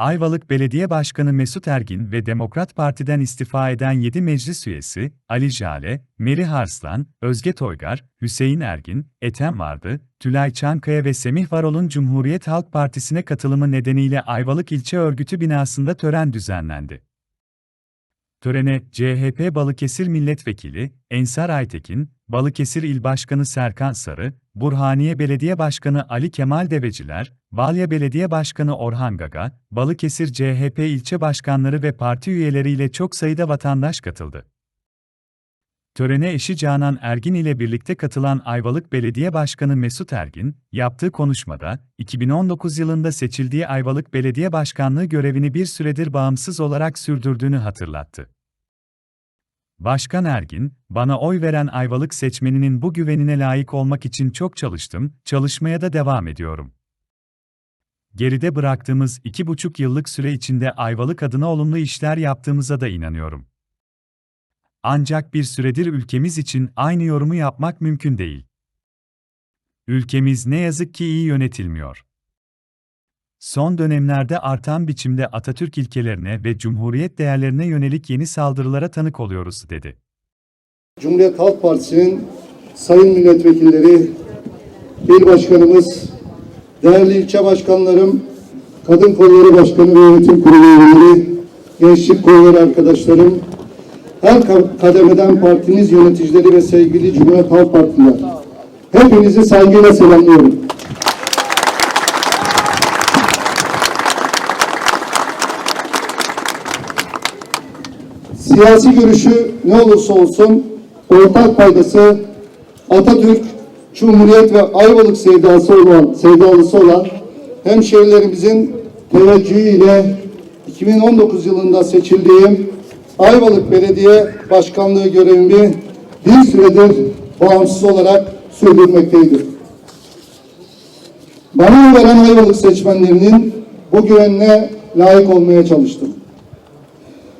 Ayvalık Belediye Başkanı Mesut Ergin ve Demokrat Parti'den istifa eden 7 meclis üyesi, Ali Jale, Meri Harslan, Özge Toygar, Hüseyin Ergin, Ethem Vardı, Tülay Çankaya ve Semih Varol'un Cumhuriyet Halk Partisi'ne katılımı nedeniyle Ayvalık İlçe Örgütü binasında tören düzenlendi. Törene CHP Balıkesir Milletvekili Ensar Aytekin, Balıkesir İl Başkanı Serkan Sarı, Burhaniye Belediye Başkanı Ali Kemal Deveciler, Valya Belediye Başkanı Orhan Gaga, Balıkesir CHP ilçe başkanları ve parti üyeleriyle çok sayıda vatandaş katıldı. Törene eşi Canan Ergin ile birlikte katılan Ayvalık Belediye Başkanı Mesut Ergin, yaptığı konuşmada, 2019 yılında seçildiği Ayvalık Belediye Başkanlığı görevini bir süredir bağımsız olarak sürdürdüğünü hatırlattı. Başkan Ergin, bana oy veren Ayvalık seçmeninin bu güvenine layık olmak için çok çalıştım, çalışmaya da devam ediyorum. Geride bıraktığımız iki buçuk yıllık süre içinde Ayvalık adına olumlu işler yaptığımıza da inanıyorum. Ancak bir süredir ülkemiz için aynı yorumu yapmak mümkün değil. Ülkemiz ne yazık ki iyi yönetilmiyor. Son dönemlerde artan biçimde Atatürk ilkelerine ve Cumhuriyet değerlerine yönelik yeni saldırılara tanık oluyoruz, dedi. Cumhuriyet Halk Partisi'nin sayın milletvekilleri, il başkanımız, değerli ilçe başkanlarım, kadın kolları başkanı ve yönetim kurulu üyeleri, gençlik kolları arkadaşlarım, her ka- kademeden partimiz yöneticileri ve sevgili Cumhuriyet Halk Partililer. Hepinizi saygıyla selamlıyorum. Siyasi görüşü ne olursa olsun ortak paydası Atatürk, Cumhuriyet ve Ayvalık sevdası olan, sevdalısı olan hemşehrilerimizin teveccühüyle 2019 yılında seçildiğim Ayvalık Belediye Başkanlığı görevimi bir süredir bağımsız olarak sürdürmekteydim. Bana veren Ayvalık seçmenlerinin bu güvenine layık olmaya çalıştım.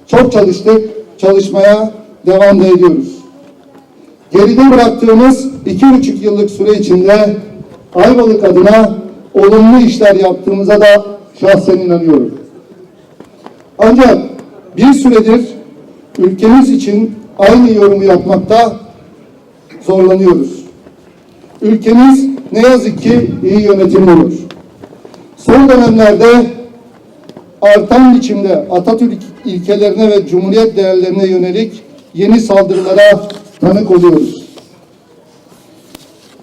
Çok çalıştık, çalışmaya devam da ediyoruz. Geride bıraktığımız iki buçuk yıllık süre içinde Ayvalık adına olumlu işler yaptığımıza da şahsen inanıyorum. Ancak bir süredir ülkemiz için aynı yorumu yapmakta zorlanıyoruz. Ülkemiz ne yazık ki iyi yönetilmiyor. Son dönemlerde artan biçimde Atatürk ilkelerine ve Cumhuriyet değerlerine yönelik yeni saldırılara tanık oluyoruz.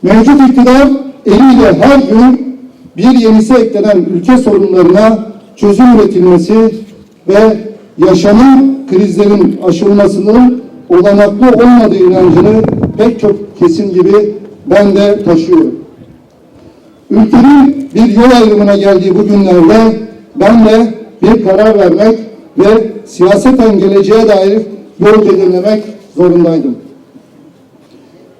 Mevcut iktidar eliyle her gün bir yenisi eklenen ülke sorunlarına çözüm üretilmesi ve yaşanan krizlerin aşılmasının olanaklı olmadığı inancını pek çok kesim gibi ben de taşıyorum. Ülkenin bir yol ayrımına geldiği bu günlerde ben de bir karar vermek ve siyaseten geleceğe dair yol belirlemek zorundaydım.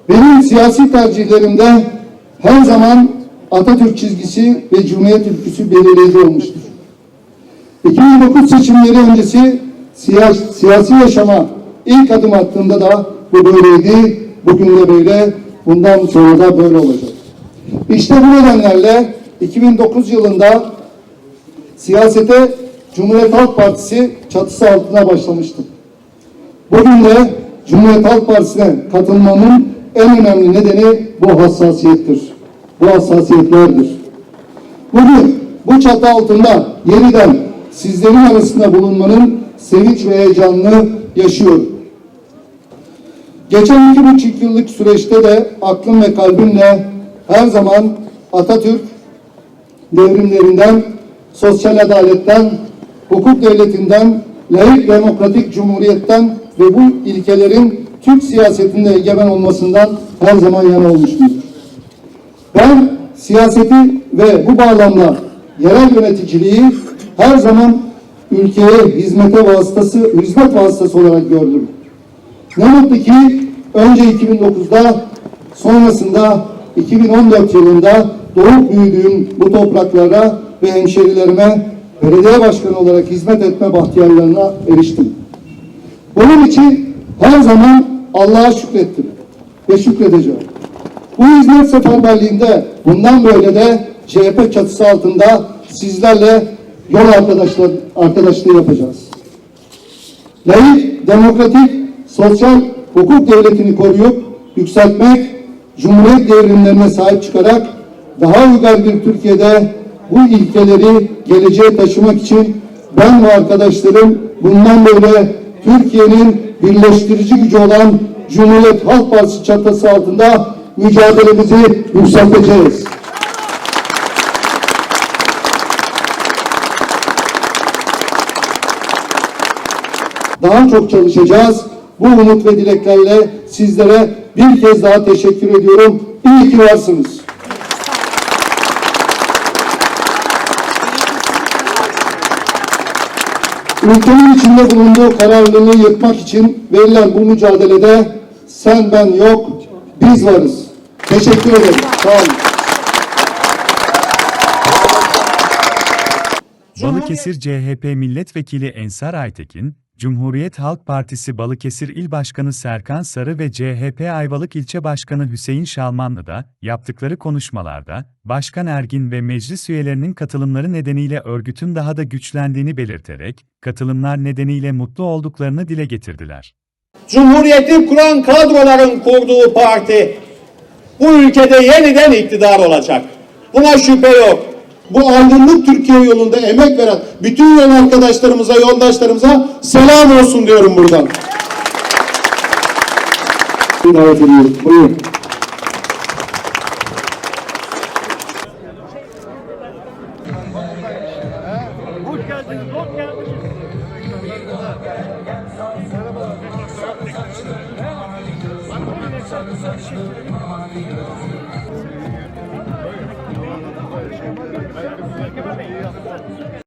Benim siyasi tercihlerimde her zaman Atatürk çizgisi ve Cumhuriyet ülküsü belirleyici olmuştur. 2009 seçimleri öncesi siyasi, siyasi yaşama ilk adım attığımda da bu böyleydi. Bugün de böyle, bundan sonra da böyle olacak. İşte bu nedenlerle 2009 yılında siyasete Cumhuriyet Halk Partisi çatısı altına başlamıştım. Bugün de Cumhuriyet Halk Partisi'ne katılmamın en önemli nedeni bu hassasiyettir. Bu hassasiyetlerdir. Bugün bu çatı altında yeniden sizlerin arasında bulunmanın sevinç ve heyecanını yaşıyorum. Geçen iki buçuk yıllık süreçte de aklım ve kalbimle her zaman Atatürk devrimlerinden, sosyal adaletten, hukuk devletinden, layık demokratik cumhuriyetten ve bu ilkelerin Türk siyasetinde egemen olmasından her zaman yana olmuşumdur. Ben siyaseti ve bu bağlamda yerel yöneticiliği her zaman ülkeye hizmete vasıtası, hizmet vasıtası olarak gördüm. Ne mutlu ki önce 2009'da sonrasında 2014 yılında doğup büyüdüğüm bu topraklara ve hemşerilerime belediye başkanı olarak hizmet etme bahtiyarlarına eriştim. Bunun için her zaman Allah'a şükrettim ve şükredeceğim. Bu hizmet seferberliğinde bundan böyle de CHP çatısı altında sizlerle yol arkadaşlar, arkadaşlığı yapacağız. Layık, demokratik, sosyal hukuk devletini koruyup yükseltmek, Cumhuriyet devrimlerine sahip çıkarak daha uygar bir Türkiye'de bu ilkeleri geleceğe taşımak için ben ve arkadaşlarım bundan böyle Türkiye'nin birleştirici gücü olan Cumhuriyet Halk Partisi çatısı altında mücadelemizi yükselteceğiz. Daha çok çalışacağız. Bu umut ve dileklerle sizlere bir kez daha teşekkür ediyorum. İyi ki varsınız. Ülkenin içinde bulunduğu kararlılığı yıkmak için verilen bu mücadelede sen ben yok, biz varız. Teşekkür ederim. Sağ olun. Balıkesir CHP Milletvekili Ensar Aytekin, Cumhuriyet Halk Partisi Balıkesir İl Başkanı Serkan Sarı ve CHP Ayvalık İlçe Başkanı Hüseyin Şalmanlı da yaptıkları konuşmalarda, Başkan Ergin ve meclis üyelerinin katılımları nedeniyle örgütün daha da güçlendiğini belirterek, katılımlar nedeniyle mutlu olduklarını dile getirdiler. Cumhuriyeti kuran kadroların kurduğu parti bu ülkede yeniden iktidar olacak. Buna şüphe yok. Bu aydınlık Türkiye yolunda emek veren bütün yol arkadaşlarımıza, yoldaşlarımıza selam olsun diyorum buradan. Davet ediyorum. Buyurun. Hoş geldiniz, hoş geldiniz.